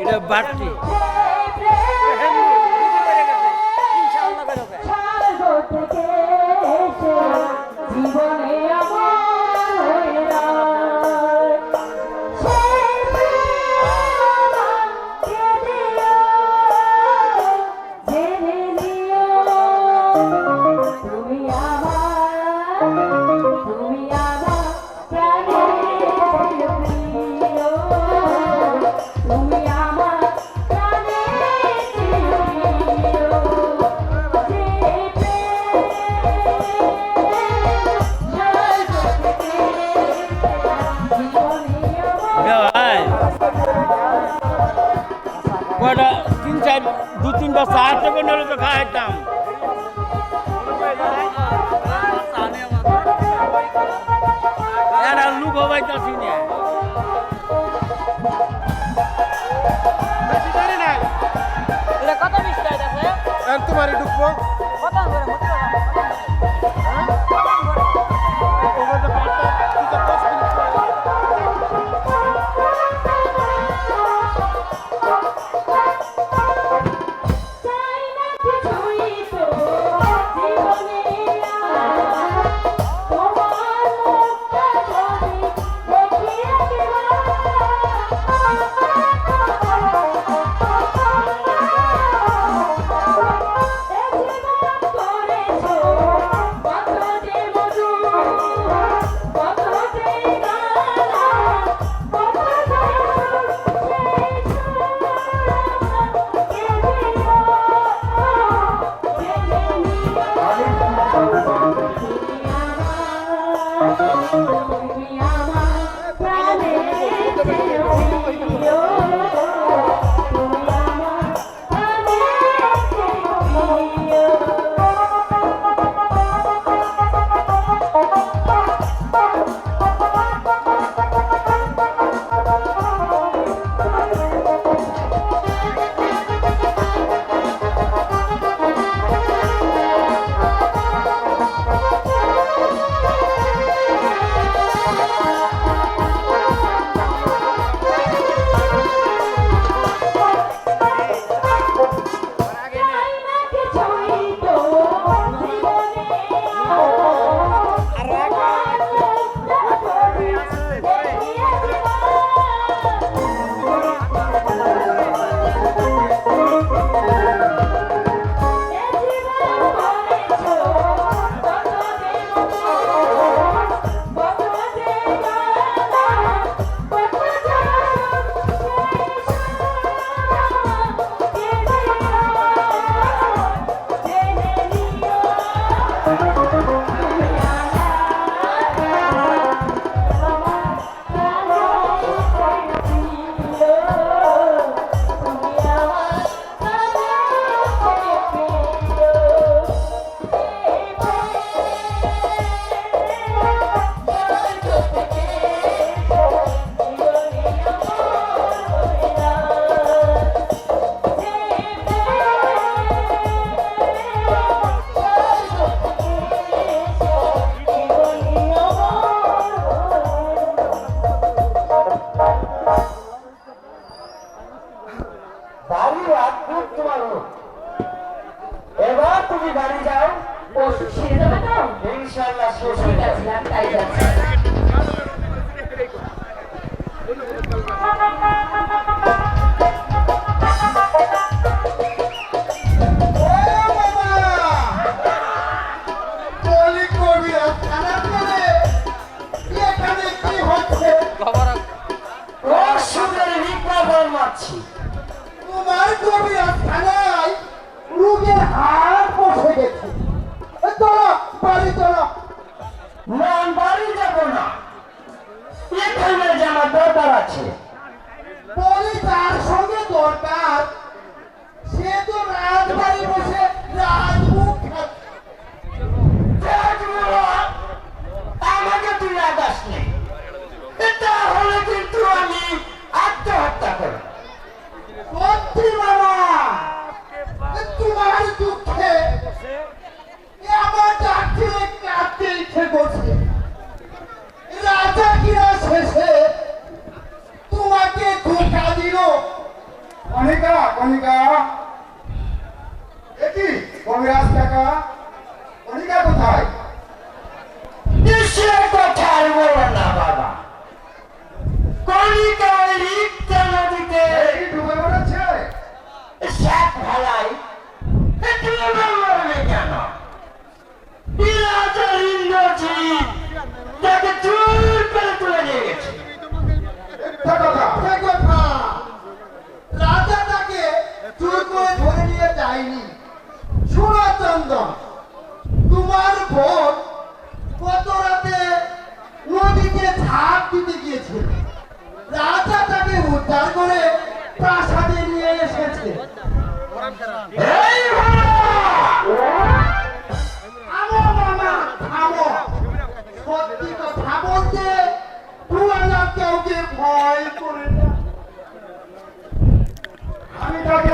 এটা বাড়তি। তিন চার দু তিনটা বস্তা আটশো কুইন্টাল তো খাওয়াইতাম লুক হবাইতাছি না খুব বড় এবার তুমি বাড়ি যাও। ওষুধ ছেড়ে দেবে কনিকা কনিকা একই কবিরাজ কাকা কনিকা কোথায়? দেশের কথা আর বলো বোন রাতে নদীতে ঝাঁপ দিতে গিয়েছিল। রাজা তাকে উদ্ধার করে প্রাসাদে নিয়ে এসেছে। ভয় করে আমি তাকে